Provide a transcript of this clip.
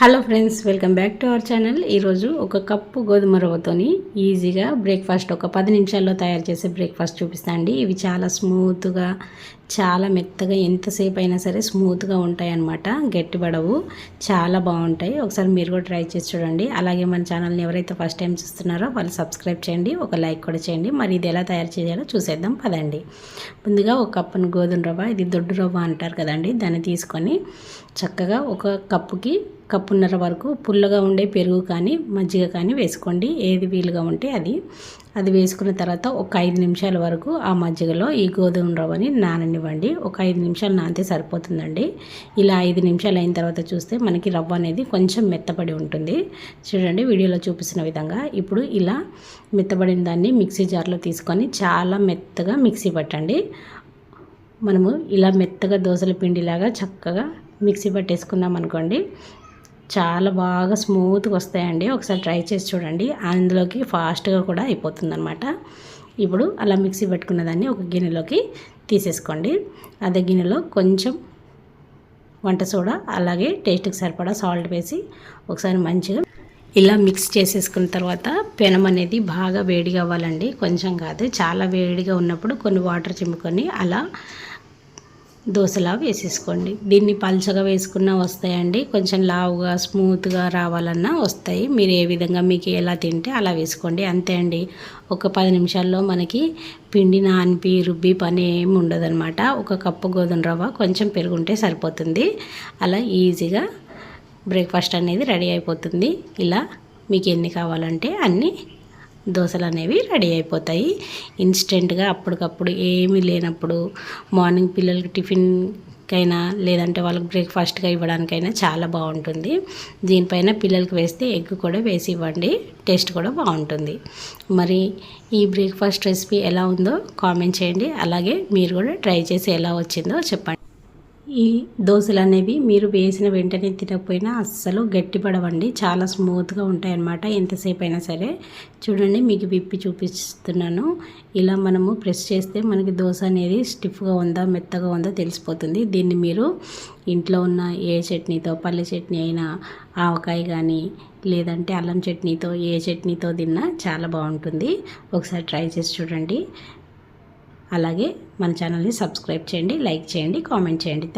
Hello friends welcome back to our channel. ఈరోజు ఒక cup గోధుమ రవ్వతోని ఈజీగా బ్రేక్ఫాస్ట్ ఒక పది నిమిషాల్లో తయారు చేసే బ్రేక్ఫాస్ట్ చూపిస్తా అండి. ఇవి చాలా స్మూత్గా చాలా మెత్తగా ఎంతసేపు అయినా సరే స్మూత్గా ఉంటాయి అనమాట గట్టిపడవు చాలా బాగుంటాయి. ఒకసారి మీరు కూడా ట్రై చేసి చూడండి. అలాగే మన ఛానల్ని ఎవరైతే ఫస్ట్ టైం చూస్తున్నారో వాళ్ళు సబ్స్క్రైబ్ చేయండి ఒక లైక్ కూడా చేయండి. మరి ఇది ఎలా తయారు చేయాలో చూసేద్దాం పదండి. ముందుగా ఒక కప్పును గోధుమ రవ్వ ఇది దొడ్డు రవ్వ అంటారు కదండి. దాన్ని తీసుకొని చక్కగా ఒక కప్పుకి కప్పున్నర వరకు పుల్లగా ఉండే పెరుగు కానీ మజ్జిగ కానీ వేసుకోండి. ఏది వీలుగా ఉంటే అది. అది వేసుకున్న తర్వాత ఒక ఐదు నిమిషాల వరకు ఆ మజ్జిగలో ఈ గోధుమ రవ్వని నాననివ్వండి. ఒక ఐదు నిమిషాలు నానితే సరిపోతుందండి. ఇలా ఐదు నిమిషాలు అయిన తర్వాత చూస్తే మనకి రవ్వ అనేది కొంచెం మెత్తబడి ఉంటుంది. చూడండి వీడియోలో చూపిస్తున్న విధంగా ఇప్పుడు ఇలా మెత్తబడిన దాన్ని మిక్సీ జార్లో తీసుకొని చాలా మెత్తగా మిక్సీ పట్టండి. మనము ఇలా మెత్తగా దోశల పిండిలాగా చక్కగా మిక్సీ పట్టేసుకున్నాం అనుకోండి చాలా బాగా స్మూత్గా వస్తాయండి. ఒకసారి ట్రై చేసి చూడండి. అందులోకి ఫాస్ట్గా కూడా అయిపోతుంది అనమాట ఇప్పుడు అలా మిక్సీ పెట్టుకున్న దాన్ని ఒక గిన్నెలోకి తీసేసుకోండి. అదే గిన్నెలో కొంచెం వంట సోడా అలాగే టేస్ట్కి సరిపడా సాల్ట్ వేసి ఒకసారి మంచిగా ఇలా మిక్స్ చేసేసుకున్న తర్వాత పెనం అనేది బాగా వేడిగా అవ్వాలండి. కొంచెం కాదు చాలా వేడిగా ఉన్నప్పుడు కొన్ని వాటర్ చిమ్ముకొని అలా దోశలా వేసేసుకోండి. దీన్ని పల్చగా వేసుకున్నా వస్తాయండి. కొంచెం లావుగా స్మూత్గా రావాలన్నా వస్తాయి. మీరు ఏ విధంగా మీకు ఎలా తింటే అలా వేసుకోండి. అంతే అండి. ఒక పది నిమిషాల్లో మనకి పిండి నానిపి రుబ్బి పని ఏమి ఉండదన్నమాట. ఒక కప్పు గోధుమ రవ్వ కొంచెం పెరుగుంటే సరిపోతుంది. అలా ఈజీగా బ్రేక్ఫాస్ట్ అనేది రెడీ అయిపోతుంది. ఇలా మీకు ఎన్ని కావాలంటే అన్నీ దోశలు అనేవి రెడీ అయిపోతాయి. ఇన్స్టెంట్గా అప్పటికప్పుడు ఏమీ లేనప్పుడు మార్నింగ్ పిల్లలకి టిఫిన్కైనా లేదంటే వాళ్ళకి బ్రేక్ఫాస్ట్గా ఇవ్వడానికైనా చాలా బాగుంటుంది. దీనిపైన పిల్లలకి వేస్తే ఎగ్ కూడా వేసి ఇవ్వండి. టేస్ట్ కూడా బాగుంటుంది. మరి ఈ బ్రేక్ఫాస్ట్ రెసిపీ ఎలా ఉందో కామెంట్ చేయండి. అలాగే మీరు కూడా ట్రై చేసి ఎలా వచ్చిందో చెప్పండి. ఈ దోశలు అనేవి మీరు వేసిన వెంటనే తినకపోయినా అస్సలు గట్టిపడవండి. చాలా స్మూత్గా ఉంటాయి అన్నమాట ఎంతసేపు అయినా సరే. చూడండి మీకు విప్పి చూపిస్తున్నాను. ఇలా మనము ప్రెస్ చేస్తే మనకి దోశ అనేది స్టిఫ్గా ఉందా మెత్తగా ఉందా తెలిసిపోతుంది. దీన్ని మీరు ఇంట్లో ఉన్న ఏ చట్నీతో పల్లె చట్నీ అయినా ఆవకాయ కానీ లేదంటే అల్లం చట్నీతో ఏ చట్నీతో తిన్నా చాలా బాగుంటుంది. ఒకసారి ట్రై చేసి చూడండి. అలాగే మన ఛానల్ని సబ్స్క్రైబ్ చేయండి లైక్ చేయండి కామెంట్ చేయండి.